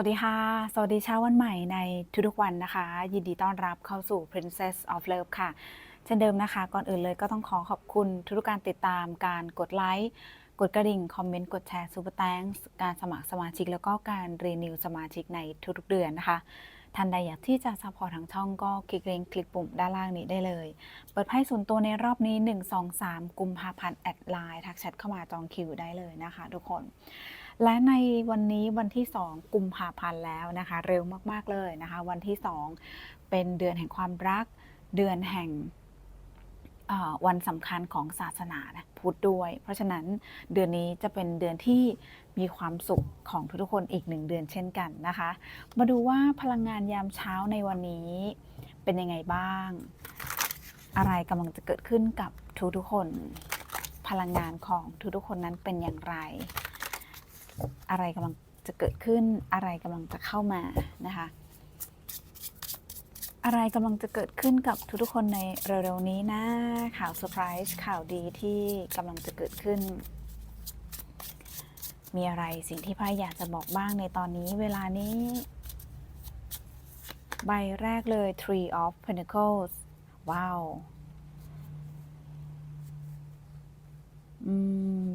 วัสดีค่ะ สวัสดีเช้าวันใหม่ในทุกๆวันนะคะ ยินดีต้อนรับเข้าสู่ Princess of Love ค่ะ เช่นเดิมนะคะ ก่อนอื่นเลยก็ต้องขอขอบคุณทุกการติดตามการกดไลค์กดกระดิ่ง คอมเมนต์ กดแชร์ซูเปอร์แตงการสมัครสมาชิก แล้วก็การรีนิวสมาชิกในทุกๆเดือนนะคะท่านใดอยากที่จะซัพพอร์ตทางช่องก็คลิกลิงก์คลิกปุ่มด้านล่างนี้ได้เลย เปิดไพ่ส่วนตัวในรอบนี้ 1 2 3 กุมภาพันธ์แอดไลน์ทักแชทเข้ามาจองคิวได้เลยนะคะ ทุกคน และในวันนี้วันที่ 2 กุมภาพันธ์แล้วนะคะ เร็วมากๆเลยนะคะ วันที่ 2 เป็นเดือนแห่งความรัก เดือนแห่งวันสำคัญของศาสนานะพุทธด้วย เพราะฉะนั้นเดือนนี้จะเป็นเดือนที่มีความสุขของทุกๆคนอีกหนึ่งเดือนเช่นกันนะคะ มาดูว่าพลังงานยามเช้าในวันนี้เป็นยังไงบ้าง อะไรกำลังจะเกิดขึ้นกับทุกๆคน พลังงานของทุกๆคนนั้นเป็นอย่างไร อะไรกำลังจะเกิดขึ้น อะไรกำลังจะเข้ามานะคะ อะไรกำลังจะเกิดขึ้นกับทุกๆคนในเร็วๆนี้นะข่าวเซอร์ไพรส์ข่าวดีที่กำลังจะเกิดขึ้น มีอะไรสิ่งที่ไพ่อยากจะบอกบ้างในตอนนี้เวลานี้ ใบแรกเลย Tree of Pentacles ว้าว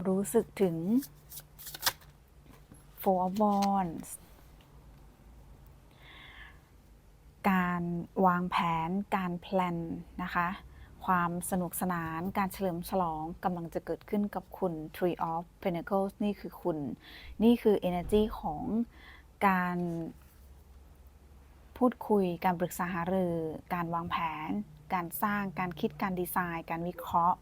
รู้สึกถึง Four of Wands การวางแผน การแพลนนะคะ ความสนุกสนาน การเฉลิมฉลองกำลังจะเกิดขึ้นกับคุณ Three of Pentacles นี่คือคุณ นี่คือ energy ของการพูดคุย การปรึกษาหารือ การวางแผน การสร้าง การคิด การดีไซน์ การวิเคราะห์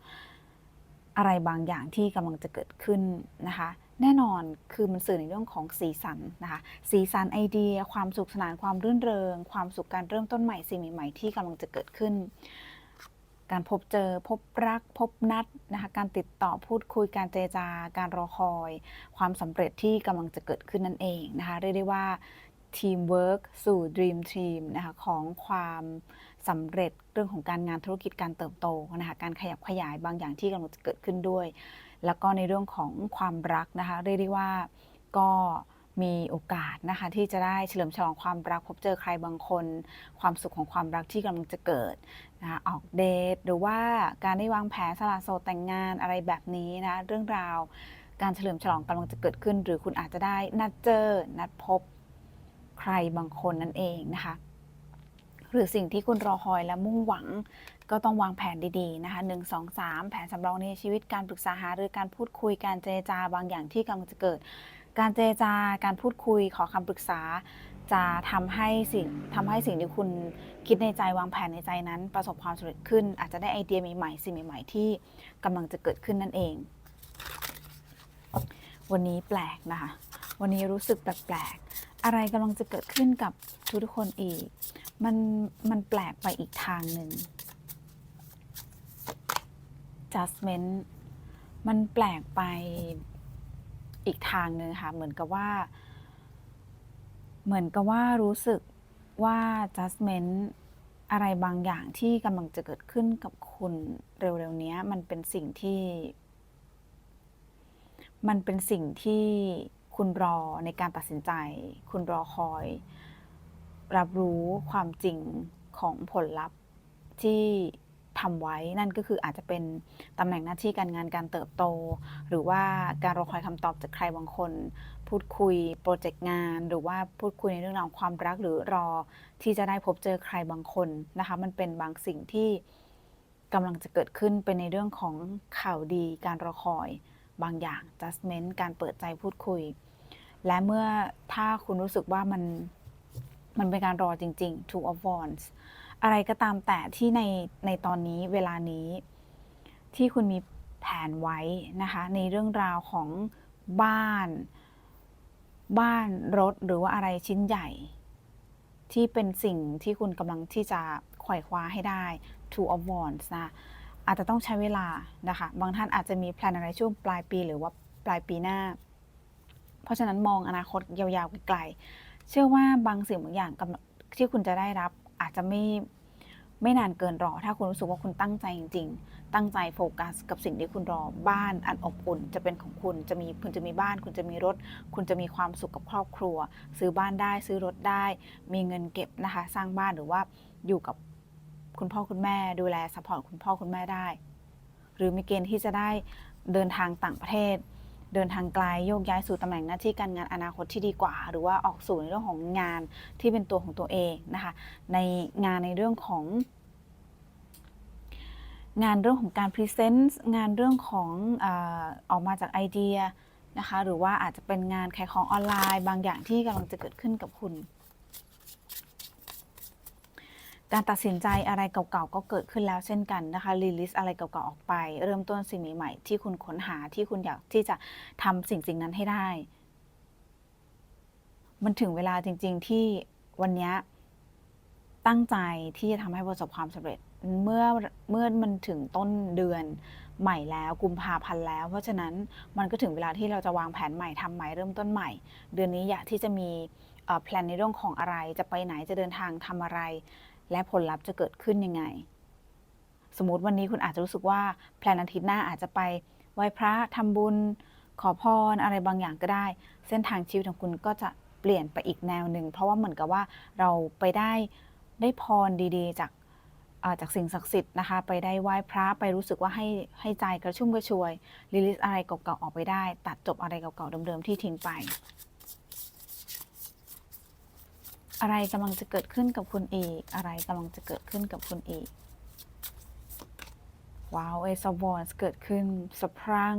อะไรบางอย่างที่กำลังจะเกิดขึ้นนะคะ แน่นอนคือมันสื่อในเรื่องของสีสันนะคะ สีสันไอเดีย ความสุขสนานความรื่นเริง ความสุขการเริ่มต้นใหม่สิ่งใหม่ๆที่กำลังจะเกิดขึ้น การพบเจอพบรักพบนัดนะคะการติดต่อพูดคุยการเจรจาการรอคอย ความสำเร็จที่กำลังจะเกิดขึ้นนั่นเองนะคะเรียกได้ว่าทีมเวิร์กสู่ Dream Team นะคะของความสำเร็จเรื่องของการงานธุรกิจการเติบโตนะคะการขยับขยายบางอย่างที่กำลังจะเกิดขึ้นด้วย แล้วก็ในเรื่องของความรักนะคะเรียกได้ว่าก็มีโอกาสนะคะที่จะได้เฉลิมฉลองความรักพบเจอใครบางคน ความสุขของความรักที่กำลังจะเกิดนะคะออกเดทหรือว่าการได้วางแผนสละโสดแต่งงานอะไรแบบนี้นะเรื่องราวการเฉลิมฉลองกำลังจะเกิดขึ้น หรือคุณอาจจะได้นัดเจอ นัดพบใครบางคนนั่นเองนะคะ หรือสิ่งที่คุณรอคอยและมุ่งหวัง ก็ต้องวางแผนดีๆนะคะหนึ่งสองสามแผนสำรองในชีวิตการปรึกษาหารือการพูดคุยการเจรจาบางอย่างที่กำลังจะเกิด การเจรจาการพูดคุยขอคำปรึกษา จะทำให้สิ่งทำให้สิ่งที่คุณคิดในใจวางแผนในใจนั้น ประสบความสำเร็จขึ้น อาจจะได้ไอเดียใหม่ๆสิ่งใหม่ๆที่กำลังจะเกิดขึ้นนั่นเอง วันนี้แปลกนะคะวันนี้รู้สึกแปลกๆ อะไรกำลังจะเกิดขึ้นกับทุกๆคนอีก มันมันแปลกไปอีกทางหนึ่ง judgment มันแปลกไปอีกทางหนึ่งค่ะ เหมือนกับว่า เหมือนกับว่ารู้สึกว่า judgment อะไรบางอย่างที่กำลังจะเกิดขึ้นกับคุณเร็วๆนี้มันเป็นสิ่งที่ มันเป็นสิ่งที่คุณรอในการตัดสินใจ คุณรอคอย รับรู้ความจริงของผลลัพธ์ที่ ทำไว้นั่นก็คืออาจจะเป็นตำแหน่งหน้าที่การงานการเติบโต หรือว่าการรอคอยคำตอบจากใครบางคน พูดคุยโปรเจกต์งาน หรือว่าพูดคุยในเรื่องราวของความรักหรือรอที่จะได้พบเจอใครบางคนนะคะมันเป็นบางสิ่งที่กำลังจะเกิดขึ้นเป็นในเรื่องของข่าวดีการรอคอยบางอย่าง judgment การเปิดใจพูดคุย และเมื่อถ้าคุณรู้สึกว่ามันมันเป็นการรอจริงๆ two of wands อะไรก็ตามแต่ที่ในในตอนนี้เวลานี้ที่คุณมีแผนไว้นะคะ ในเรื่องราวของบ้าน บ้านรถหรือว่าอะไรชิ้นใหญ่ ที่เป็นสิ่งที่คุณกำลังที่จะไขว่คว้าให้ได้ two of wands นะอาจจะต้องใช้เวลานะคะ บางท่านอาจจะมีแพลนอะไรช่วงปลายปีหรือว่าปลายปีหน้า เพราะฉะนั้นมองอนาคตยาวๆไกลๆเชื่อว่าบางสิ่งบางอย่างที่คุณจะได้รับ อาจจะไม่ไม่นานเกินรอ ถ้าคุณรู้สึกว่าคุณตั้งใจจริง ๆ ตั้งใจโฟกัส กับสิ่งที่คุณรอ บ้านอันอบอุ่น จะเป็นของคุณจะมีคุณจะมีบ้าน คุณจะมีรถ คุณจะมีความสุขกับครอบครัว ซื้อบ้านได้ซื้อรถได้ มีเงินเก็บนะคะ สร้างบ้านหรือว่าอยู่กับคุณพ่อคุณแม่ดูแลสปอร์ตคุณพ่อคุณแม่ได้ หรือมีเกณฑ์ที่จะได้เดินทางต่างประเทศ เดินทางไกลโยกย้ายสู่ตำแหน่งหน้าที่การงานอนาคตที่ดีกว่า หรือว่าออกสู่ในเรื่องของงานที่เป็นตัวของตัวเองนะคะในงานในเรื่องของ งานเรื่องของการพรีเซนต์งานเรื่องของอออกมาจากไอเดียนะคะหรือว่าอาจจะเป็นงานขายของออนไลน์ บางอย่างที่กำลังจะเกิดขึ้นกับคุณ การตัดสินใจอะไรเก่าๆก็เกิดขึ้นแล้วเช่นกันนะคะรีลิสอะไรเก่าๆออกไป เริ่มต้นสิ่งใหม่ๆที่คุณค้นหาที่คุณอยากที่จะทำสิ่งสิ่งนั้นให้ได้ มันถึงเวลาจริง ๆ ที่วันนี้ตั้งใจที่จะทำให้ประสบความสำเร็จเมื่อเมื่อมันถึงต้นเดือนใหม่แล้วกุมภาพันธ์แล้ว เพราะฉะนั้นมันก็ถึงเวลาที่เราจะวางแผนใหม่ทำใหม่เริ่มต้นใหม่ เดือนนี้อยากที่จะมีแพลนในเรื่องของอะไรจะไปไหนจะเดินทางทำอะไร และผลลัพธ์จะเกิดขึ้นยังไง สมมติวันนี้คุณอาจจะรู้สึกว่าแพลนอาทิตย์หน้าอาจจะไปไหว้พระทำบุญ ขอพรอะไรบางอย่างก็ได้ เส้นทางชีวิตของคุณก็จะเปลี่ยนไปอีกแนวหนึ่ง เพราะว่าเหมือนกับว่าเราไปได้ได้พรดีๆ จากาจากสิ่งศักดิ์สิทธิ์นะคะ ไปได้ไหว้พระไปรู้สึกว่าให้ให้ใจกระชุ่มกระชวยรีลิสอะไรเก่าๆออกไปได้ ตัดจบอะไรเก่าๆเดิมๆที่ทิ้งไป อะไรกำลังจะเกิดขึ้นกับคุณอีก อะไรกำลังจะเกิดขึ้นกับคุณอีก ว้าวเอซอบอนเกิดขึ้นสะพรั่ง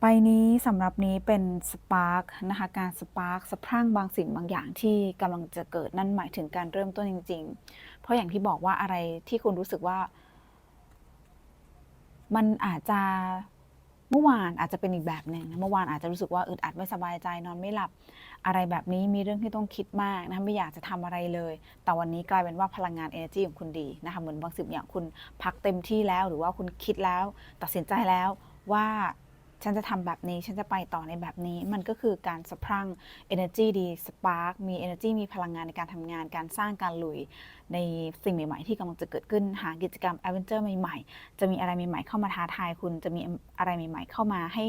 ไปนี้สำหรับนี้เป็นสปาร์กนะคะการสปาร์กสะพรั่งบางสิ่งบางอย่างที่กำลังจะเกิดนั่นหมายถึงการเริ่มต้นจริง ๆ เพราะอย่างที่บอกว่าอะไรที่คุณรู้สึกว่า มันอาจจะเมื่อวานอาจจะเป็นอีกแบบหนึ่งเมื่อวานอาจจะรู้สึกว่าอึดอัดไม่สบายใจนอนไม่หลับ อะไรแบบนี้มีเรื่องที่ต้องคิดมากนะคะไม่อยากจะทำอะไรเลย แต่วันนี้กลายเป็นว่าพลังงาน energy ของคุณดีนะคะเหมือนบางสิ่งอย่างคุณพักเต็มที่แล้ว หรือว่าคุณคิดแล้ว ตัดสินใจแล้วว่าฉันจะทำแบบนี้ ฉันจะไปต่อในแบบนี้ มันก็คือการสะพรั่ง energy ดี spark มี energy มีพลังงานในการทำงาน การสร้างการลุย ในสิ่งใหม่ ๆ ที่กำลังจะเกิดขึ้น หากิจกรรม adventure ใหม่ ๆ จะมีอะไรใหม่ ๆ เข้ามาท้าทายคุณ จะมีอะไรใหม่ ๆ เข้ามาให้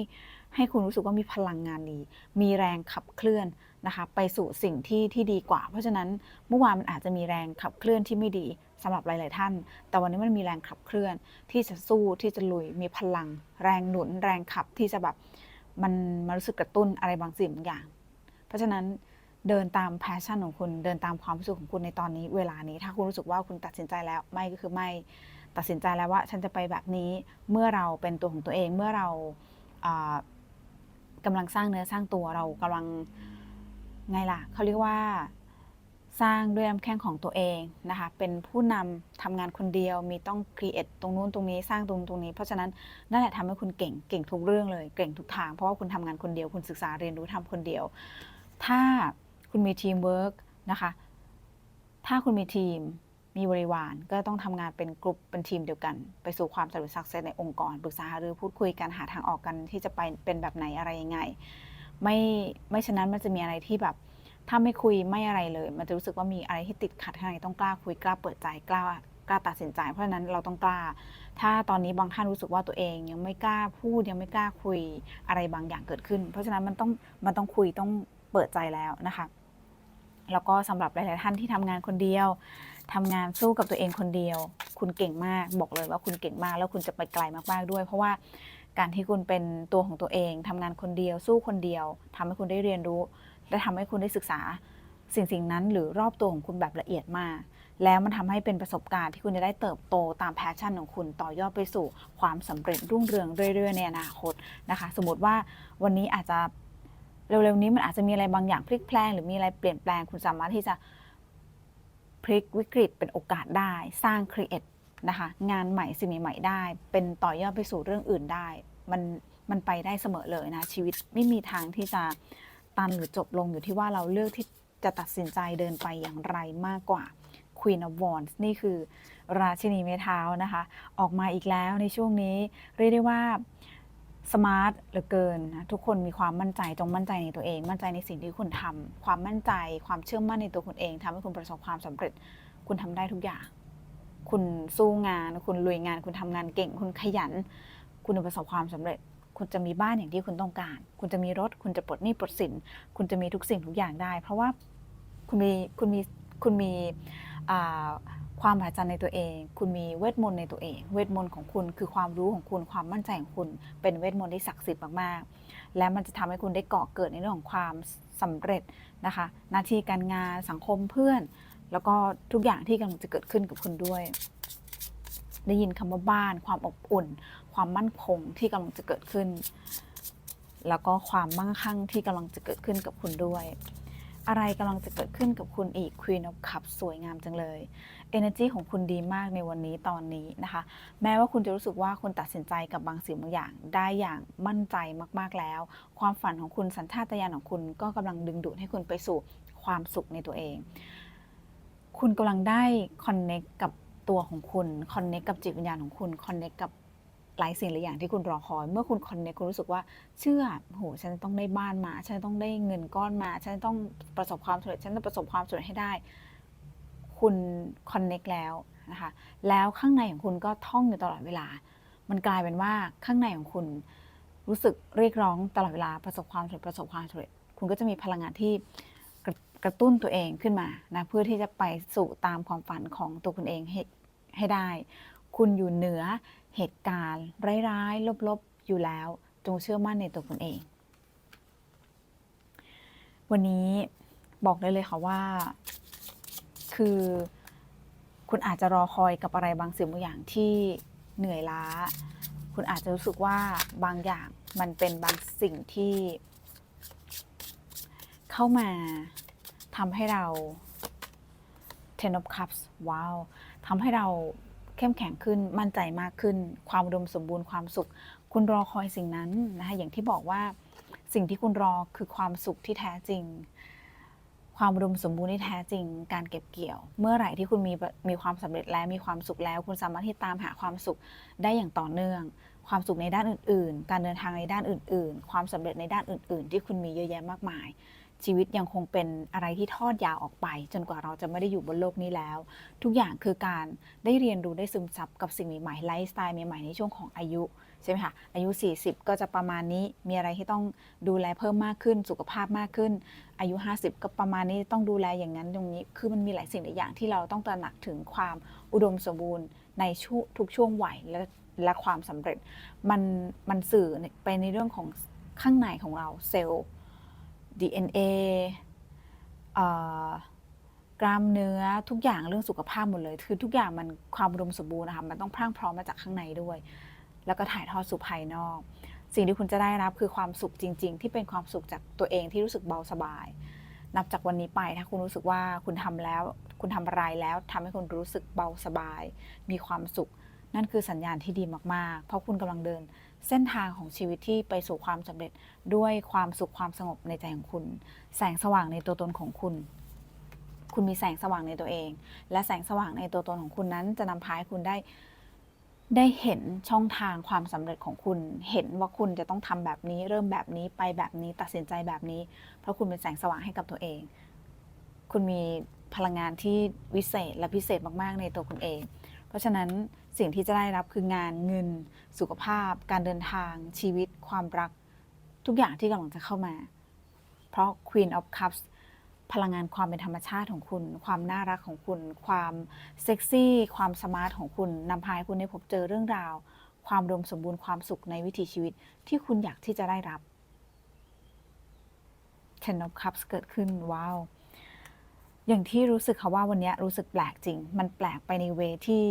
ให้คุณรู้สึกว่ามีพลังงานดี มีแรงขับเคลื่อนนะคะไปสู่สิ่งที่ที่ดีกว่า เพราะฉะนั้นเมื่อวานมันอาจจะมีแรงขับเคลื่อนที่ไม่ดีสำหรับหลาย ๆ ท่าน แต่วันนี้มันมีแรงขับเคลื่อนที่จะสู้ที่จะลุย มีพลัง แรงหนุน แรงขับที่จะแบบมันมารู้สึกกระตุ้นอะไรบางสิ่งบางอย่าง เพราะฉะนั้นเดินตามแพชชั่นของคุณ เดินตามความรู้สึกของคุณในตอนนี้ เวลานี้ ถ้าคุณรู้สึกว่าคุณตัดสินใจแล้ว ไม่ก็คือไม่ ตัดสินใจแล้วว่า ฉันจะไปแบบนี้ เมื่อเราเป็นตัวของตัวเอง เมื่อเรา อ่ากำลังสร้างเนื้อสร้างตัวเรากำลังไงล่ะเขาเรียกว่าสร้างด้วยลำแข้งของตัวเองนะคะ เป็นผู้นำทำงานคนเดียว มีต้องครีเอทตรงนู้นตรงนี้สร้างตรงตรงนี้ เพราะฉะนั้นนั่นแหละทำให้คุณเก่ง เก่งทุกเรื่องเลย เก่งทุกทาง เพราะว่าคุณทำงานคนเดียว คุณศึกษาเรียนรู้ทำคนเดียว ถ้าคุณมีทีมเวิร์กนะคะ ถ้าคุณมีทีม มีบริวารก็ต้องทำงานเป็นกลุ่มเป็นทีมเดียวกัน ไปสู่ความสำเร็จสักเซสในองค์กรปรึกษาหารือพูดคุยกันหาทางออกกันที่จะไปเป็นแบบไหนอะไรยังไง ไม่ไม่ฉะนั้นมันจะมีอะไรที่แบบ ถ้าไม่คุยไม่อะไรเลย มันจะรู้สึกว่ามีอะไรที่ติดขัดข้างในต้องกล้าคุยกล้าเปิดใจกล้ากล้าตัดสินใจ เพราะฉะนั้นเราต้องกล้า ถ้าตอนนี้บางท่านรู้สึกว่าตัวเองยังไม่กล้าพูดยังไม่กล้าคุยอะไรบางอย่างเกิดขึ้น เพราะฉะนั้นมันต้องมันต้องคุยต้องเปิดใจแล้วนะคะ แล้วก็สำหรับหลาย ๆ ท่านที่ทำงานคนเดียว ทำงานสู้กับตัวเองคนเดียว คุณเก่งมากบอกเลยว่าคุณเก่งมากแล้วคุณจะไปไกลมากๆด้วย เพราะว่าการที่คุณเป็นตัวของตัวเองทำงานคนเดียว สู้คนเดียวทำให้คุณได้เรียนรู้ และทำให้คุณได้ศึกษาสิ่งสิ่งนั้น หรือรอบตัวของคุณแบบละเอียดมาก แล้วมันทำให้เป็นประสบการณ์ที่คุณจะได้เติบโตตามแพชชั่นของคุณต่อยอดไปสู่ความสำเร็จรุ่งเรืองเรื่อยๆในอนาคตนะคะ สมมติว่าวันนี้อาจจะเร็วๆนี้มันอาจจะมีอะไรบางอย่างพลิกแพลงหรือมีอะไรเปลี่ยนแปลงคุณสามารถที่จะ พลิกวิกฤตเป็นโอกาสได้ สร้างครีเอทนะคะงานใหม่สิ่งใหม่ๆได้ เป็นต่อยอดไปสู่เรื่องอื่นได้ มันมันไปได้เสมอเลยนะ ชีวิตไม่มีทางที่จะตันหรือจบลงอยู่ที่ว่าเราเลือกที่จะตัดสินใจเดินไปอย่างไรมากกว่า Queen of Wands นี่คือราชินีไม้เท้านะคะ ออกมาอีกแล้วในช่วงนี้ เรียกได้ว่า สมาร์ทเหลือเกินนะทุกคนมีความมั่นใจจงมั่นใจในตัวเอง มั่นใจในสิ่งที่คุณทำความมั่นใจ ความเชื่อมั่นในตัวคุณเองทำให้คุณประสบความสำเร็จ คุณทำได้ทุกอย่าง คุณสู้งาน คุณลุยงาน คุณทำงานเก่ง คุณขยัน คุณประสบความสำเร็จ คุณจะมีบ้านอย่างที่คุณต้องการ คุณจะมีรถ คุณจะปลดหนี้ปลดสิน คุณจะมีทุกสิ่งทุกอย่างได้ เพราะว่าคุณมีคุณมีคุณมีอ่า ความมหัศจรรย์ในตัวเอง คุณมีเวทมนต์ในตัวเอง เวทมนต์ของคุณคือความรู้ของคุณ ความมั่นใจของคุณ เป็นเวทมนต์ที่ศักดิ์สิทธิ์มากๆ และมันจะทำให้คุณได้เกาะเกิดในเรื่องของความสำเร็จนะคะ หน้าที่การงาน สังคมเพื่อน แล้วก็ทุกอย่างที่กำลังจะเกิดขึ้นกับคุณด้วย ได้ยินคำว่าบ้าน ความอบอุ่น ความมั่นคงที่กำลังจะเกิดขึ้น แล้วก็ความมั่งคั่งที่กำลังจะเกิดขึ้นกับคุณด้วยอะไรกำลังจะเกิดขึ้นกับคุณอีก Queen of Cups สวยงามจังเลย Energy ของคุณดีมากในวันนี้ตอนนี้นะคะ แม้ว่าคุณจะรู้สึกว่าคุณตัดสินใจกับบางสิ่งบางอย่าง ได้อย่างมั่นใจมากๆแล้ว ความฝันของคุณสัญชาตญาณของคุณก็กำลังดึงดูดให้คุณไปสู่ความสุขในตัวเอง คุณกำลังได้คอนเน็กกับตัวของคุณคอนเน็กกับจิตวิญญาณของคุณคอนเน็กกับหลายสิ่งหลายอย่างที่คุณรอคอย เมื่อคุณคอนเน็กคุณรู้สึกว่าเชื่อโหฉันต้องได้บ้านมา ฉันต้องได้เงินก้อนมา ฉันต้องประสบความสำเร็จฉันต้องประสบความสำเร็จให้ได้ คุณคอนเน็กแล้วนะคะแล้วข้างในของคุณก็ท่องอยู่ตลอดเวลา มันกลายเป็นว่าข้างในของคุณรู้สึกเรียกร้องตลอดเวลาประสบความสำเร็จประสบความสำเร็จ คุณก็จะมีพลังงานที่กระกระตุ้นตัวเองขึ้นมานะเพื่อที่จะไปสู่ตามความฝันของตัวคุณเองให้ให้ได้ คุณอยู่เหนือเหตุการณ์ร้ายๆลบๆอยู่แล้ว จงเชื่อมั่นในตัวคุณเอง วันนี้บอกได้เลยค่ะว่า คือ คุณอาจจะรอคอยกับอะไรบางสิ่งบางอย่างที่เหนื่อยล้า คุณอาจจะรู้สึกว่าบางอย่างมันเป็นบางสิ่งที่ เข้ามาทำให้เรา Ten of Cups ว้าวทำให้เราเข้มแข็งขึ้นมั่นใจมากขึ้น ความอุดมสมบูรณ์ความสุข คุณรอคอยสิ่งนั้นนะคะอย่างที่บอกว่าสิ่งที่คุณรอคือความสุขที่แท้จริง ความอุดมสมบูรณ์ที่แท้จริง การเก็บเกี่ยว เมื่อไหร่ที่คุณมีมีความสำเร็จแล้วมีความสุขแล้ว คุณสามารถที่ตามหาความสุขได้อย่างต่อเนื่อง ความสุขในด้านอื่น ๆ การเดินทางในด้านอื่น ๆ ความสำเร็จในด้านอื่น ๆ ที่คุณมีเยอะแยะมากมาย ชีวิตยังคงเป็นอะไรที่ทอดยาวออกไป จนกว่าเราจะไม่ได้อยู่บนโลกนี้แล้ว ทุกอย่างคือการได้เรียนรู้ได้ซึมซับกับสิ่งใหม่ๆไลฟ์สไตล์ใหม่ๆในช่วงของอายุ ใช่ไหมคะอายุ 40 ก็จะประมาณนี้มีอะไรที่ต้องดูแลเพิ่มมากขึ้น สุขภาพมากขึ้น อายุ 50 ก็ประมาณนี้ต้องดูแลอย่างนั้นตรงนี้ คือมันมีหลายสิ่งหลายอย่างที่เราต้องตระหนักถึงความอุดมสมบูรณ์ในช่วงทุกช่วงวัยและและความสำเร็จ มันมันสื่อไปในเรื่องของข้างในของเราเซลล์ DNA เอ่อกล้ามเนื้อทุกอย่างเรื่องสุขภาพหมดเลย คือทุกอย่างมันความอุดมสมบูรณ์นะคะมันต้องพรั่งพร้อมมาจากข้างในด้วย แล้วก็ถ่ายทอดสู่ภายนอก สิ่งที่คุณจะได้รับคือความสุขจริง ๆ ที่เป็นความสุขจากตัวเองที่รู้สึกเบาสบาย นับจากวันนี้ไปถ้าคุณรู้สึกว่าคุณทำแล้ว คุณทำอะไรแล้วทำให้คุณรู้สึกเบาสบาย มีความสุข นั่นคือสัญญาณที่ดีมากๆ เพราะคุณกำลังเดิน เส้นทางของชีวิตที่ไปสู่ความสำเร็จด้วยความสุขความสงบในใจของคุณ แสงสว่างในตัวตนของคุณคุณมีแสงสว่างในตัวเอง และแสงสว่างในตัวตนของคุณนั้นจะนำพาให้คุณได้ ได้เห็นช่องทางความสำเร็จของคุณ เห็นว่าคุณจะต้องทำแบบนี้ เริ่มแบบนี้ไปแบบนี้ตัดสินใจแบบนี้ เพราะคุณเป็นแสงสว่างให้กับตัวเอง คุณมีพลังงานที่วิเศษและพิเศษมากๆในตัวคุณเอง เพราะฉะนั้นสิ่งที่จะได้รับคืองานเงิน สุขภาพ การเดินทาง ชีวิต ความรัก ทุกอย่างที่กำลังจะเข้ามา เพราะ Queen of Cups พลังงานความเป็นธรรมชาติของคุณ ความน่ารักของคุณ ความเซ็กซี่ ความสมาร์ทของคุณนำพาให้คุณได้พบเจอเรื่องราว ความอุดมสมบูรณ์ความสุขในวิถีชีวิตที่คุณอยากที่จะได้รับ Ten of Cups เกิดขึ้นว้าวอย่างที่รู้สึกค่ะว่าวันนี้รู้สึกแปลกจริง มันแปลกไปในเวที่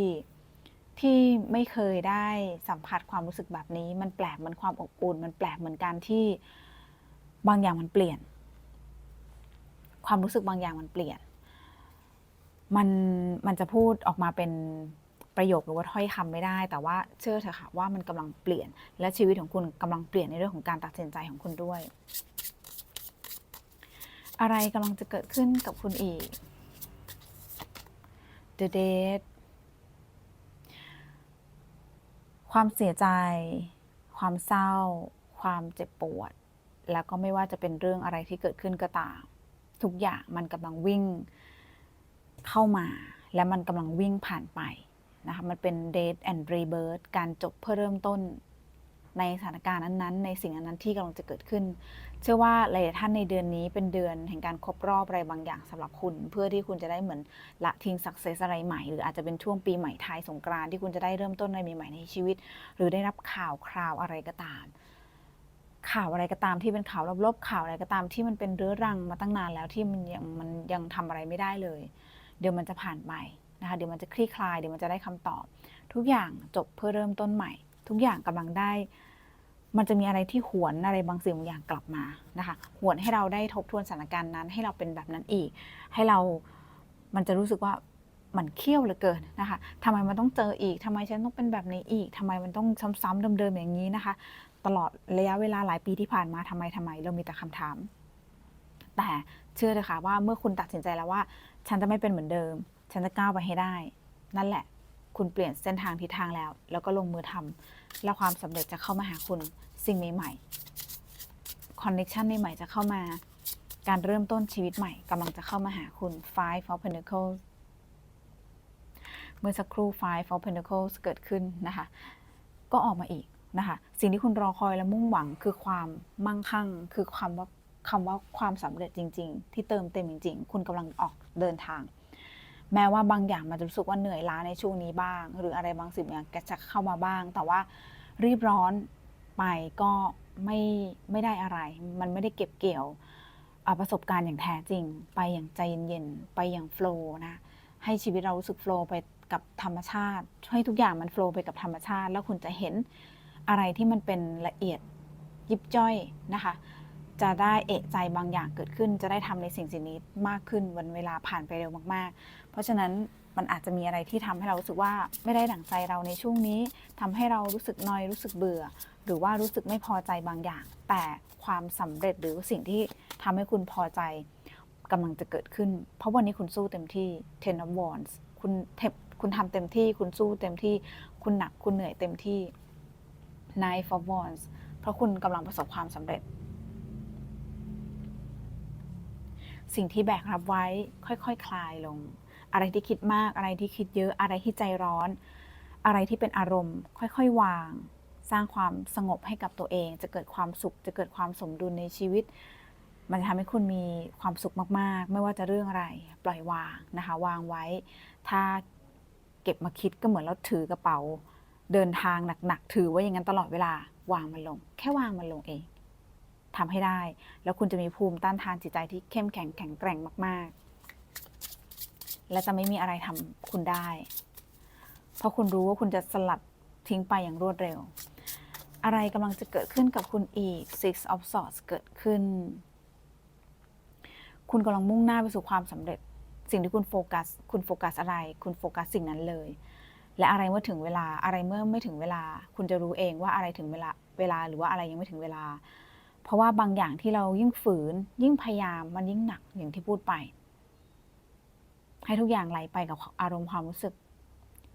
ที่ไม่เคยได้สัมผัสความรู้สึกแบบนี้ มันแปลกมือนความอบอุ่น มันแปลกเหมือนการที่บางอย่างมันเปลี่ยน ความรู้สึกบางอย่างมันเปลี่ยน มันมันจะพูดออกมาเป็นประโยคหรือว่าถ้อยคำไม่ได้ แต่ว่าเชื่อเถอะค่ะว่ามันกำลังเปลี่ยน และชีวิตของคุณกำลังเปลี่ยนในเรื่องของการตัดสินใจของคุณด้วย อะไรกำลังจะเกิดขึ้นกับคุณอีก The Date ความเสียใจ ความเศร้า ความเจ็บปวด แล้วก็ไม่ว่าจะเป็นเรื่องอะไรที่เกิดขึ้นก็ตาม ทุกอย่างมันกำลังวิ่งเข้ามา และมันกำลังวิ่งผ่านไปนะคะมันเป็น dead and rebirth การจบเพื่อเริ่มต้นในสถานการณ์นั้นๆ ในสิ่งนั้นที่กำลังจะเกิดขึ้น เชื่อว่าหลายท่านในเดือนนี้เป็นเดือนแห่งการครบรอบอะไรบางอย่างสำหรับคุณ เพื่อที่คุณจะได้เหมือนละทิ้งสักเซสอะไรใหม่ หรืออาจจะเป็นช่วงปีใหม่ไทยสงกรานที่คุณจะได้เริ่มต้นอะไรใหม่ๆในชีวิต หรือได้รับข่าวคราวอะไรก็ตาม ข่าวอะไรก็ตามที่เป็นข่าวลบๆข่าวอะไรก็ตามที่มันเป็นเรื้อรังมาตั้งนานแล้วที่มันยังมันยังทำอะไรไม่ได้เลย เดี๋ยวมันจะผ่านไปนะคะเดี๋ยวมันจะคลี่คลายเดี๋ยวมันจะได้คำตอบ ทุกอย่างจบเพื่อเริ่มต้นใหม่ ทุกอย่างกำลังได้ มันจะมีอะไรที่หวนอะไรบางสิ่งบางอย่างกลับมานะคะหวนให้เราได้ทบทวนสถานการณ์นั้น ให้เราเป็นแบบนั้นอีก ให้เรามันจะรู้สึกว่ามันเคี่ยวเหลือเกินนะคะทำไมมันต้องเจออีกทำไมฉันต้องเป็นแบบนี้อีกทำไมมันต้องซ้ำๆเดิมๆอย่างนี้นะคะ ตลอดระยะเวลาหลายปีที่ผ่านมาทำไมทำไม เรามีแต่คำถาม แต่เชื่อเลยค่ะว่าเมื่อคุณตัดสินใจแล้วว่า ฉันจะไม่เป็นเหมือนเดิม ฉันจะก้าวไปให้ได้ นั่นแหละ คุณเปลี่ยนเส้นทางทิศทางแล้ว แล้วก็ลงมือทำแล้วความสำเร็จจะเข้ามาหาคุณสิ่งใหม่ๆคอนเน t ชันใหม่ๆจะเข้ามา การเริ่มต้นชีวิตใหม่กำลังจะเข้ามาหาคุณ Five of Pentacles เมื่อสักครู่ Five of Pentacles เกิดขึ้นนะคะ ก็ออกมาอีก นะคะสิ่งที่คุณรอคอยและมุ่งหวังคือความมั่งคั่ง คือความว่าคำว่าความสำเร็จจริง ๆ ที่เติมเต็มจริง ๆ คุณกำลังออกเดินทาง แม้ว่าบางอย่างมันจะรู้สึกว่าเหนื่อยล้าในช่วงนี้บ้าง หรืออะไรบางสิ่งบางอย่างจะเข้ามาบ้าง แต่ว่ารีบร้อนไปก็ไม่ไม่ได้อะไร มันไม่ได้เก็บเกี่ยวอ่าประสบการณ์อย่างแท้จริง ไปอย่างใจเย็นๆไปอย่างโฟล์นะให้ชีวิตเรารู้สึกโฟล์ไปกับธรรมชาติให้ทุกอย่างมันโฟล์ไปกับธรรมชาติ แล้วคุณจะเห็น อะไรที่มันเป็นละเอียดยิบย่อยนะคะ จะได้เอะใจบางอย่างเกิดขึ้น จะได้ทำในสิ่งสิ่งนี้มากขึ้นวันเวลาผ่านไปเร็วมากๆ เพราะฉะนั้นมันอาจจะมีอะไรที่ทำให้เรารู้สึกว่าไม่ได้ดั่งใจเราในช่วงนี้ทำให้เรารู้สึกนอยรู้สึกเบื่อ หรือว่ารู้สึกไม่พอใจบางอย่าง แต่ความสำเร็จหรือสิ่งที่ทำให้คุณพอใจกำลังจะเกิดขึ้น เพราะวันนี้คุณสู้เต็มที่ Ten of Wands คุณเทคุณทำเต็มที่ คุณสู้เต็มที่ คุณหนัก คุณเหนื่อยเต็มที่ Nine of Wands เพราะคุณกำลังประสบความสำเร็จ สิ่งที่แบกรับไว้ค่อยๆคคลายลง อะไรที่คิดมากอะไรที่คิดเยอะอะไรที่ใจร้อน อะไรที่เป็นอารมณ์ ค่อยๆวาง สร้างความสงบให้กับตัวเอง จะเกิดความสุข จะเกิดความสมดุลในชีวิต มันจะทำให้คุณมีความสุขมากๆ ไม่ว่าจะเรื่องอะไรปล่อยวางนะคะ วางไว้ ถ้าเก็บมาคิดก็เหมือนเราถือกระเป๋า เดินทางหนักๆถือไว้อย่างนั้นตลอดเวลาวางมันลง แค่วางมันลงเองทำให้ได้ แล้วคุณจะมีภูมิต้านทานจิตใจที่เข้มแข็งแข็งแกร่งมาก ๆ และจะไม่มีอะไรทำคุณได้ เพราะคุณรู้ว่าคุณจะสลัดทิ้งไปอย่างรวดเร็ว อะไรกำลังจะเกิดขึ้นกับคุณอีก Six of Swords เกิดขึ้น คุณกำลังมุ่งหน้าไปสู่ความสำเร็จ สิ่งที่คุณโฟกัส คุณโฟกัสอะไร คุณโฟกัสสิ่งนั้นเลย และอะไรเมื่อถึงเวลาอะไรเมื่อไม่ถึงเวลา คุณจะรู้เองว่าอะไรถึงเวลาเวลาหรือว่าอะไรยังไม่ถึงเวลา เพราะว่าบางอย่างที่เรายิ่งฝืน ยิ่งพยายามมันยิ่งหนักอย่างที่พูดไป ให้ทุกอย่างไหลไปกับอารมณ์ความรู้สึก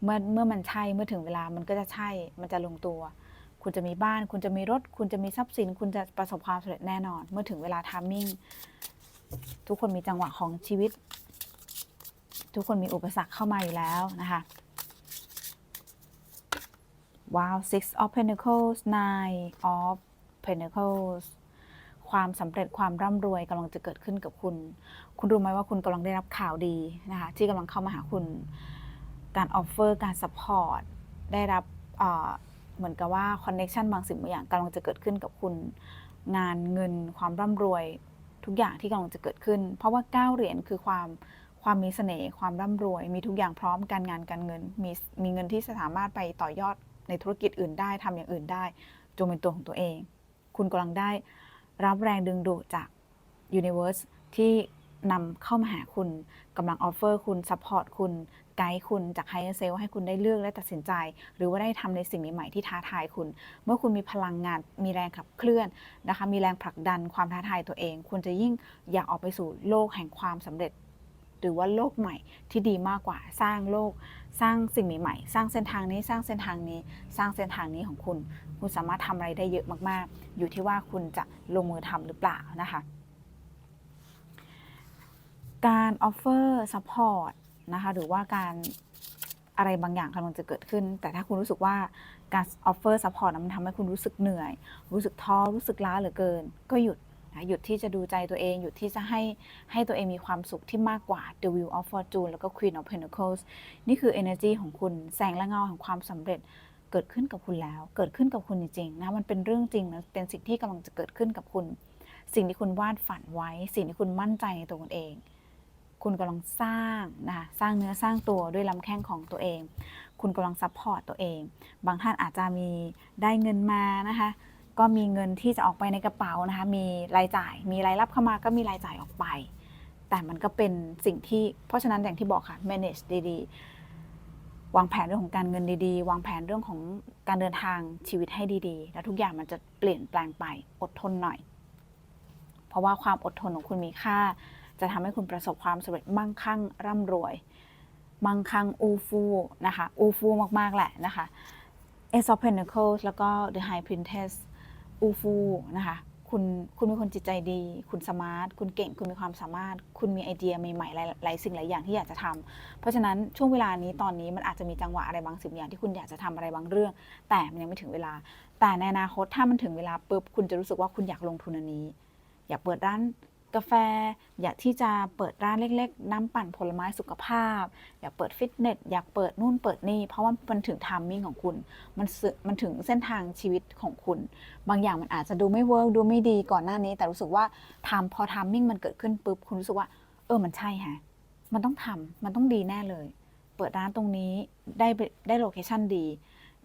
เมื่อเมื่อมันใช่เมื่อถึงเวลามันก็จะใช่ มันจะลงตัว คุณจะมีบ้าน คุณจะมีรถ คุณจะมีทรัพย์สิน คุณจะประสบความสำเร็จแน่นอน เมื่อถึงเวลาทามมิ่งทุกคนมีจังหวะของชีวิต ทุกคนมีอุปสรรคเข้ามาอยู่แล้วนะคะ ว้าว six of pentacles nine of pentacles ความสำเร็จความร่ำรวยกำลังจะเกิดขึ้นกับคุณ คุณรู้ไหมว่าคุณกำลังได้รับข่าวดีนะคะที่กำลังเข้ามาหาคุณ การออฟเฟอร์การสปอร์ตได้รับเหมือนกับว่าคอนเน็ชันบางสิ่งบางอย่างกำลังจะเกิดขึ้นกับคุณ งานเงินความร่ำรวยทุกอย่างที่กำลังจะเกิดขึ้น เพราะว่าเก้าเหรียญคือความความมีเสน่ห์ความร่ำรวย มีทุกอย่างพร้อมการงานการเงิน มีมีเงินที่สามารถไปต่อยอด ในธุรกิจอื่นได้ทำอย่างอื่นได้ จงเป็นตัวของตัวเอง คุณกำลังได้รับแรงดึงดูดจาก Universe ที่นำเข้ามาหาคุณกำลังออฟเฟอร์คุณซัพพอร์ตคุณไกด์คุณจาก Higher Self ให้คุณได้เลือกและตัดสินใจ หรือว่าได้ทำในสิ่งใหม่ๆที่ท้าทายคุณ เมื่อคุณมีพลังงาน มีแรงขับเคลื่อนนะคะ มีแรงผลักดันความท้าทายตัวเอง คุณจะยิ่งอยากออกไปสู่โลกแห่งความสำเร็จ หรือว่าโลกใหม่ที่ดีมากกว่าสร้างโลก สร้างสิ่งใหม่ๆ สร้างเส้นทางนี้ สร้างเส้นทางนี้ สร้างเส้นทางนี้ของคุณ คุณสามารถทำอะไรได้เยอะมากๆ อยู่ที่ว่าคุณจะลงมือทำหรือเปล่านะคะ การออฟเฟอร์ซัพพอร์ตนะคะ หรือว่าการอะไรบางอย่างกำลังจะเกิดขึ้น แต่ถ้าคุณรู้สึกว่าการ offer support นั้นมันทำให้คุณรู้สึกเหนื่อย รู้สึกท้อ รู้สึกล้าเหลือเกิน ก็หยุด หยุดที่จะดูใจตัวเอง หยุดที่จะให้ให้ตัวเองมีความสุขที่มากกว่า The Wheel of Fortune แล้วก็ Queen of Pentacles นี่คือ energy ของคุณแสงและเงาของความสำเร็จเกิดขึ้นกับคุณแล้ว เกิดขึ้นกับคุณจริงๆนะมันเป็นเรื่องจริงนะเป็นสิ่งที่กำลังจะเกิดขึ้นกับคุณ สิ่งที่คุณวาดฝันไว้ สิ่งที่คุณมั่นใจในตัวคุณเอง คุณกำลังสร้างนะสร้างเนื้อสร้างตัวด้วยลำแข้งของตัวเอง คุณกำลังซัพพอร์ตตัวเอง บางท่านอาจจะมีได้เงินมานะคะ ก็มีเงินที่จะออกไปในกระเป๋านะคะ มีรายจ่าย มีรายรับเข้ามาก็มีรายจ่ายออกไป แต่มันก็เป็นสิ่งที่ เพราะฉะนั้นอย่างที่บอกค่ะ manage ดีๆ วางแผนเรื่องของการเงินดีๆ วางแผนเรื่องของการเดินทางชีวิตให้ดีๆ แล้วทุกอย่างมันจะเปลี่ยนแปลงไป อดทนหน่อย เพราะว่าความอดทนของคุณมีค่า จะทำให้คุณประสบความสำเร็จมั่งคั่งร่ำรวย มั่งคั่งอูฟูนะคะ อูฟูมากๆแหละนะคะ Ace of Pentacles แล้วก็ The High Princess อูฟูนะคะ คุณคุณเป็นคนจิตใจดี คุณสมาร์ท คุณเก่ง คุณมีความสามารถ คุณมีไอเดียใหม่ๆหลายสิ่งหลายอย่างที่อยากจะทำเพราะฉะนั้นช่วงเวลานี้ตอนนี้มันอาจจะมีจังหวะอะไรบางสิ่งอย่างที่คุณอยากจะทำอะไรบางเรื่อง แต่มันยังไม่ถึงเวลา แต่ในอนาคตถ้ามันถึงเวลาปุ๊บคุณจะรู้สึกว่าคุณอยากลงทุนอันนี้ อยากเปิดร้าน กาแฟ อยากที่จะเปิดร้านเล็ก ๆ น้ำปั่นผลไม้สุขภาพ อยากเปิดฟิตเนสอยากเปิดนู่นเปิดนี่ เพราะว่ามันถึงทามมิ่งของคุณ มันมันถึงเส้นทางชีวิตของคุณ บางอย่างมันอาจจะดูไม่เวิร์กดูไม่ดีก่อนหน้านี้ แต่รู้สึกว่าทำพอทามมิ่งมันเกิดขึ้นปุ๊บคุณรู้สึกว่า เออมันใช่ฮะมันต้องทำมันต้องดีแน่เลย เปิดร้านตรงนี้ได้ได้โลเคชั่นดี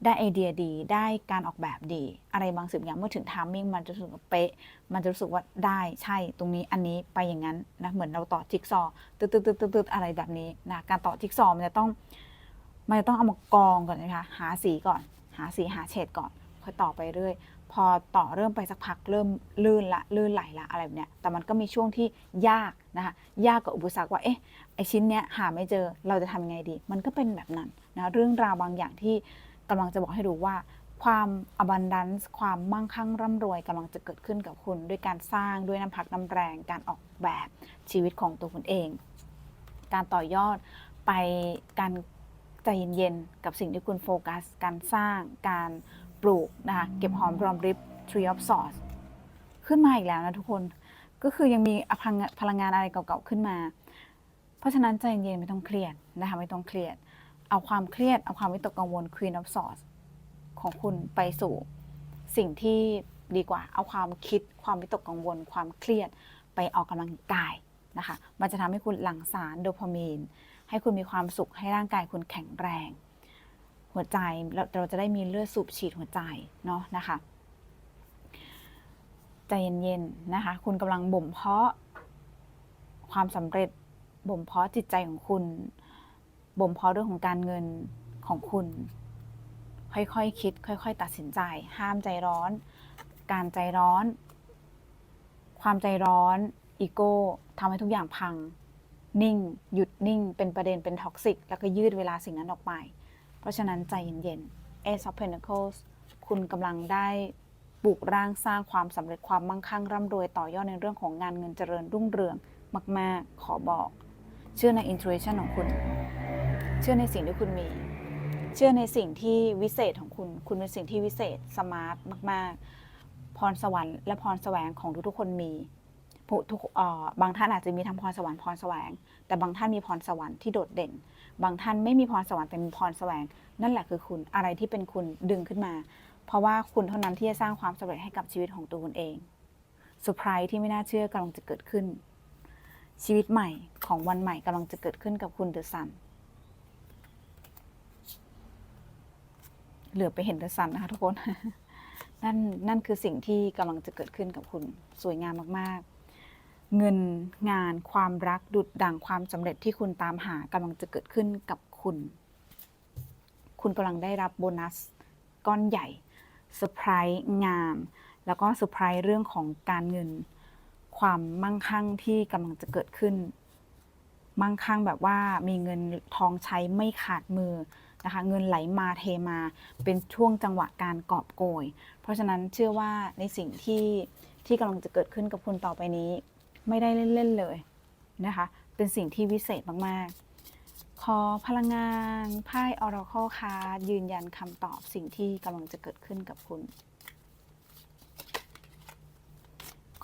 ได้ไอเดียดี ได้การออกแบบดี อะไรบางสิ่งอย่างเมื่อถึงทามมิ่งมันจะรู้สึกว่าเป๊ะ มันจะรู้สึกว่าได้ใช่ตรงนี้อันนี้ไปอย่างนั้นนะเหมือนเราต่อจิ๊กซอว์ตึ๊ดตึ๊ดตึ๊ดตึ๊ดตืดอะไรแบบนี้นะการต่อจิ๊กซอมันจะต้องมันจะต้องเอามากองก่อนนะคะหาสีก่อน หาสีหาเฉดก่อนค่อยต่อไปเรื่อยพอต่อเริ่มไปสักพักเริ่มลื่นละลื่นไหลละอะไรแบบเนี้ยแต่มันก็มีช่วงที่ยากนะคะยากกับอุปสรรคว่าเอ๊ะไอชิ้นเนี้ยหาไม่เจอเราจะทำยังไงดี มันก็เป็นแบบนั้นนะเรื่องราวบางอย่างที่ กำลังจะบอกให้รู้ว่าความ abundance ความมั่งคั่งร่ำรวยกำลังจะเกิดขึ้นกับคุณ ด้วยการสร้างด้วยน้ำพักน้ำแรงการออกแบบชีวิตของตัวคุณเอง การต่อยอดไปการใจเย็นๆกับสิ่งที่คุณโฟกัส การสร้างการปลูกนะคะเก็บหอมรอมริบ Tree of Swords ขึ้นมาอีกแล้วนะทุกคนก็คือยังมีพลังพลังงานอะไรเก่าๆขึ้นมา เพราะฉะนั้นใจเย็นๆไม่ต้องเครียดนะคะไม่ต้องเครียด เอาความเครียด เอาความวิตกกังวล Queen of Swords ของคุณไปสู่สิ่งที่ดีกว่า เอาความคิด ความวิตกกังวล ความเครียดไปออกกำลังกายนะคะ มันจะทำให้คุณหลั่งสารโดพามีน ให้คุณมีความสุข ให้ร่างกายคุณแข็งแรง หัวใจเราเราจะได้มีเลือดสูบฉีดหัวใจเนาะนะคะใจเย็นๆนะคะ คุณกำลังบ่มเพาะความสำเร็จบ่มเพาะจิตใจของคุณ บ่มเพาะเรื่องของการเงินของคุณ ค่อยๆคคิด ค่อย ๆ ตัดสินใจ ห้ามใจร้อน การใจร้อน ความใจร้อนอีโก้ทำให้ทุกอย่างพัง นิ่ง หยุดนิ่ง เป็นประเด็นเป็นท็อกซิก แล้วก็ยืดเวลาสิ่งนั้นออกไป เพราะฉะนั้นใจเย็นๆ Ace of Pentacles คุณกำลังได้ปลูกร่างสร้างความสำเร็จความมั่งคั่งร่ำรวยต่อยอดในเรื่องของงานเงินเจริญรุ่งเรืองมาก ๆ ขอบอก เชื่อใน intuition ของคุณ เชื่อในสิ่งที่คุณมี เชื่อในสิ่งที่วิเศษของคุณ คุณเป็นสิ่งที่วิเศษสมาร์ทมาก ๆ พรสวรรค์และพรแสวงของทุกๆคนมีทุกบางท่านอาจจะมีทั้งพรสวรรค์พรแสวง แต่บางท่านมีพรสวรรค์ที่โดดเด่น บางท่านไม่มีพรสวรรค์แต่มีพรแสวง นั่นแหละคือคุณอะไรที่เป็นคุณดึงขึ้นมา เพราะว่าคุณเท่านั้นที่จะสร้างความสำเร็จให้กับชีวิตของตัวคุณเองเซอร์ไพรส์ที่ไม่น่าเชื่อกำลังจะเกิดขึ้น ชีวิตใหม่ของวันใหม่กำลังจะเกิดขึ้นกับคุณเดอะซัน เหลือไปเห็นเดอะซันนะคะทุกคน นั่นนั่นคือสิ่งที่กำลังจะเกิดขึ้นกับคุณสวยงามมากๆ เงินงานความรักดุดดังความสำเร็จที่คุณตามหากำลังจะเกิดขึ้นกับคุณ คุณกำลังได้รับโบนัส ก้อนใหญ่เซอร์ไพรส์งามแล้วก็เซอร์ไพรส์เรื่องของการเงิน ความมั่งคั่งที่กำลังจะเกิดขึ้น มั่งคั่งแบบว่ามีเงินทองใช้ไม่ขาดมือ นะคะเงินไหลมาเทมาเป็นช่วงจังหวะการกอบโกย เพราะฉะนั้นเชื่อว่าในสิ่งที่ที่กำลังจะเกิดขึ้นกับคุณต่อไปนี้ ไม่ได้เล่นๆเลยนะคะ เป็นสิ่งที่วิเศษมากๆ ขอพลังงานไพ่ Oracle Card ยืนยันคำตอบสิ่งที่กำลังจะเกิดขึ้นกับคุณ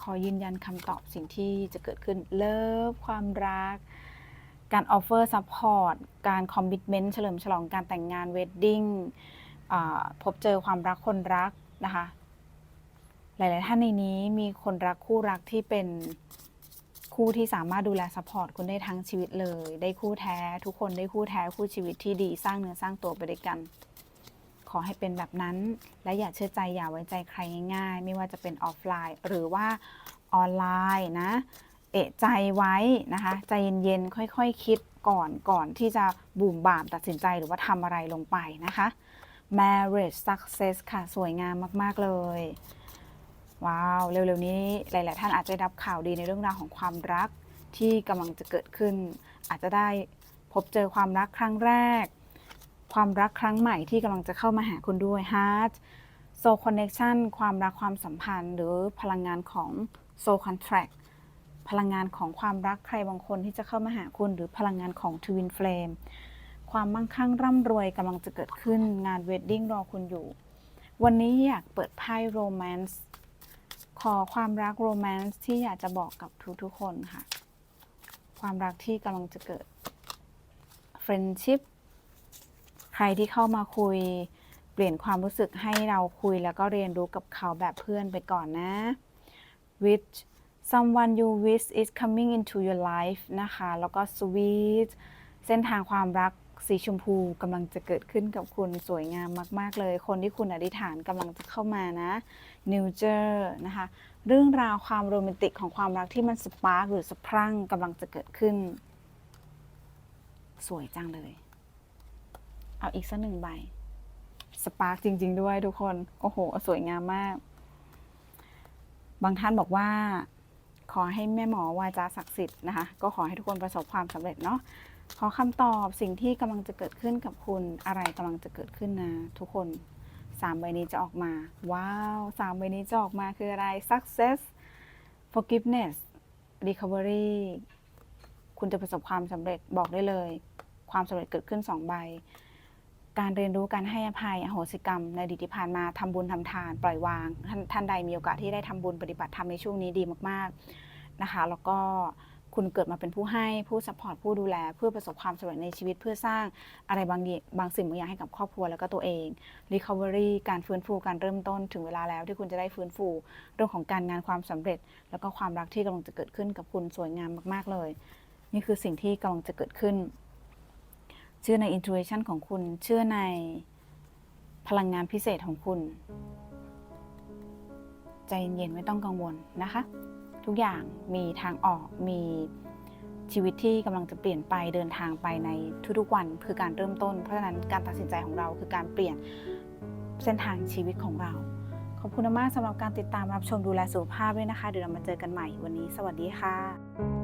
ขอยืนยันคำตอบสิ่งที่จะเกิดขึ้นเลิฟความรัก การออฟเฟอร์ซัพพอร์ตการคอมมิ t เมนต์เฉลิมฉลองการแต่งงานเวดดิ้งพบเจอความรักคนรักนะคะ หลาย ๆ ท่านในนี้มีคนรักคู่รักที่เป็นคู่ที่สามารถดูแลซัพพอร์ตคุณได้ทั้งชีวิตเลย ได้คู่แท้ ทุกคนได้คู่แท้คู่ชีวิตที่ดีสร้างเนื้อสร้างตัวไปด้วยกัน ขอให้เป็นแบบนั้น และอย่าเชื่อใจอย่าไว้ใจใครง่าย ๆ ไม่ว่าจะเป็นออฟไลน์ หรือว่าออนไลน์นะ เอะใจไว้นะคะ ใจเย็นๆ ค่อยๆคคิดก่อนก่อนที่จะบูมบามตัดสินใจหรือว่าทำอะไรลงไปนะคะ marriage success ค่ะ สวยงามมาก ๆ เลย ว้าว เร็ว ๆ นี้หลาย ๆ ท่านอาจจะได้รับข่าวดีในเรื่องราวของความรักที่กำลังจะเกิดขึ้น อาจจะได้พบเจอความรักครั้งแรก ความรักครั้งใหม่ที่กำลังจะเข้ามาหาคุณด้วย Heart Soul Connection ความรักความสัมพันธ์ หรือพลังงานของ Soul Contract พลังงานของความรักใครบางคนที่จะเข้ามาหาคุณ หรือพลังงานของ Twin Flame ความมั่งคั่งร่ำรวยกำลังจะเกิดขึ้นงานเวดดิ้งรอคุณอยู่ วันนี้อยากเปิดไพ่โรแมนต์ขอความรักโรแมนต์ที่อยากจะบอกกับทุกๆคนค่ะ ความรักที่กำลังจะเกิด Friendship ใครที่เข้ามาคุย เปลี่ยนความรู้สึกให้เราคุยแล้วก็เรียนรู้กับเขาแบบเพื่อนไปก่อนนะ which someone you wish is coming into your life นะคะ แล้วก็ sweet เส้นทางความรักสีชมพูกำลังจะเกิดขึ้นกับคุณสวยงามมาก ๆ เลย คนที่คุณอธิษฐานกำลังจะเข้ามานะ New j e r นะคะ เรื่องราวความโรแมนติกของความรักที่มันสปาร์กหรือสะพรั่งกำลังจะเกิดขึ้น สวยจังเลย เอาอีกสักหนึ่งใบ สปาร์กจริง ๆ ด้วยทุกคน โอ้โห สวยงามมาก บางท่านบอกว่า ขอให้แม่หมอวาจาศักดิ์สิทธิ์นะคะ ก็ขอให้ทุกคนประสบความสำเร็จเนาะขอคำตอบสิ่งที่กำลังจะเกิดขึ้นกับคุณอะไรกำลังจะเกิดขึ้นนะทุกคนสามใบนี้จะออกมา ว้าวสามใบนี้จะออกมาคืออะไร success forgiveness recovery คุณจะประสบความสำเร็จบอกได้เลย ความสำเร็จเกิดขึ้นสองใบ การเรียนรู้การให้อภัยอโหสิกรรม ในอดีตที่ผ่านมาทำบุญทำทาน ปล่อยวางท่านท่านใดมีโอกาสที่ได้ทำบุญปฏิบัติธรรมในช่วงนี้ดีมากๆนะคะ แล้วก็คุณเกิดมาเป็นผู้ให้ผู้ซัพพอร์ตผู้ดูแล เพื่อประสบความสำเร็จในชีวิตเพื่อสร้างอะไรบางบางสิ่งบางอย่างให้กับครอบครัวแล้วก็ตัวเอง recovery การฟื้นฟูการเริ่มต้นถึงเวลาแล้วที่คุณจะได้ฟื้นฟู เรื่องของการงานความสำเร็จ แล้วก็ความรักที่กำลังจะเกิดขึ้นกับคุณสวยงามมาก ๆเลย นี่คือสิ่งที่กำลังจะเกิดขึ้น เชื่อใน intuition ของคุณ เชื่อในพลังงานพิเศษของคุณ ใจเย็นๆไม่ต้องกังวลนะคะ ทุกอย่างมีทางออกมีชีวิตที่กำลังจะเปลี่ยนไปเดินทางไปในทุกๆวันคือการเริ่มต้น เพราะฉะนั้นการตัดสินใจของเราคือการเปลี่ยนเส้นทางชีวิตของเรา ขอบคุณมากสำหรับการติดตามรับชมดูแลสุขภาพด้วยนะคะ เดี๋ยวเรามาเจอกันใหม่วันนี้ สวัสดีค่ะ